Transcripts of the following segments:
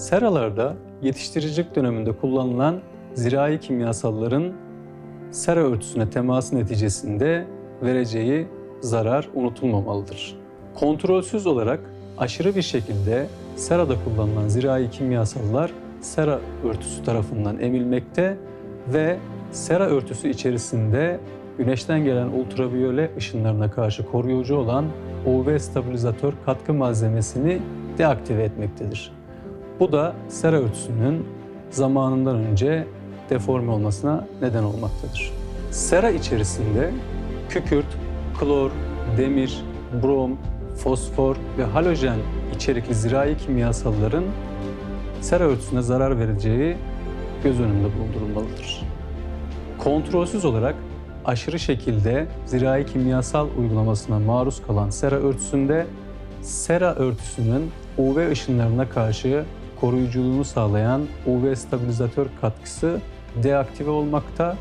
Seralarda yetiştiricilik döneminde kullanılan zirai kimyasalların sera örtüsüne teması neticesinde vereceği zarar unutulmamalıdır. Kontrolsüz olarak aşırı bir şekilde serada kullanılan zirai kimyasallar sera örtüsü tarafından emilmekte ve sera örtüsü içerisinde güneşten gelen ultraviyole ışınlarına karşı koruyucu olan UV stabilizatör katkı malzemesini deaktive etmektedir. Bu da sera örtüsünün zamanından önce deforme olmasına neden olmaktadır. Sera içerisinde kükürt, klor, demir, brom, fosfor ve halojen içerikli zirai kimyasalların sera örtüsüne zarar vereceği göz önünde bulundurulmalıdır. Kontrolsüz olarak aşırı şekilde zirai kimyasal uygulamasına maruz kalan sera örtüsünde sera örtüsünün UV ışınlarına karşı koruyuculuğunu sağlayan UV stabilizatör katkısı deaktive olmakta.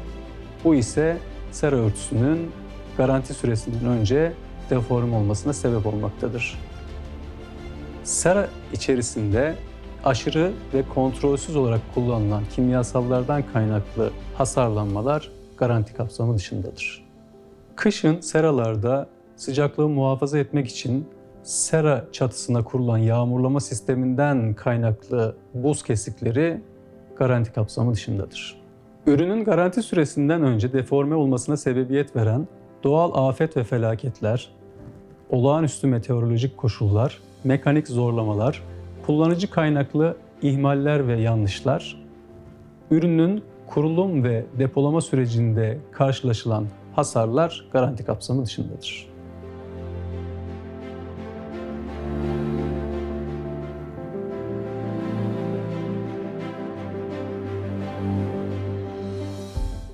Bu ise sera örtüsünün garanti süresinden önce deforme olmasına sebep olmaktadır. Sera içerisinde aşırı ve kontrolsüz olarak kullanılan kimyasallardan kaynaklı hasarlanmalar garanti kapsamı dışındadır. Kışın seralarda sıcaklığı muhafaza etmek için sera çatısına kurulan yağmurlama sisteminden kaynaklı buz kesikleri garanti kapsamı dışındadır. Ürünün garanti süresinden önce deforme olmasına sebebiyet veren doğal afet ve felaketler, olağanüstü meteorolojik koşullar, mekanik zorlamalar, kullanıcı kaynaklı ihmaller ve yanlışlar, ürünün kurulum ve depolama sürecinde karşılaşılan hasarlar garanti kapsamı dışındadır.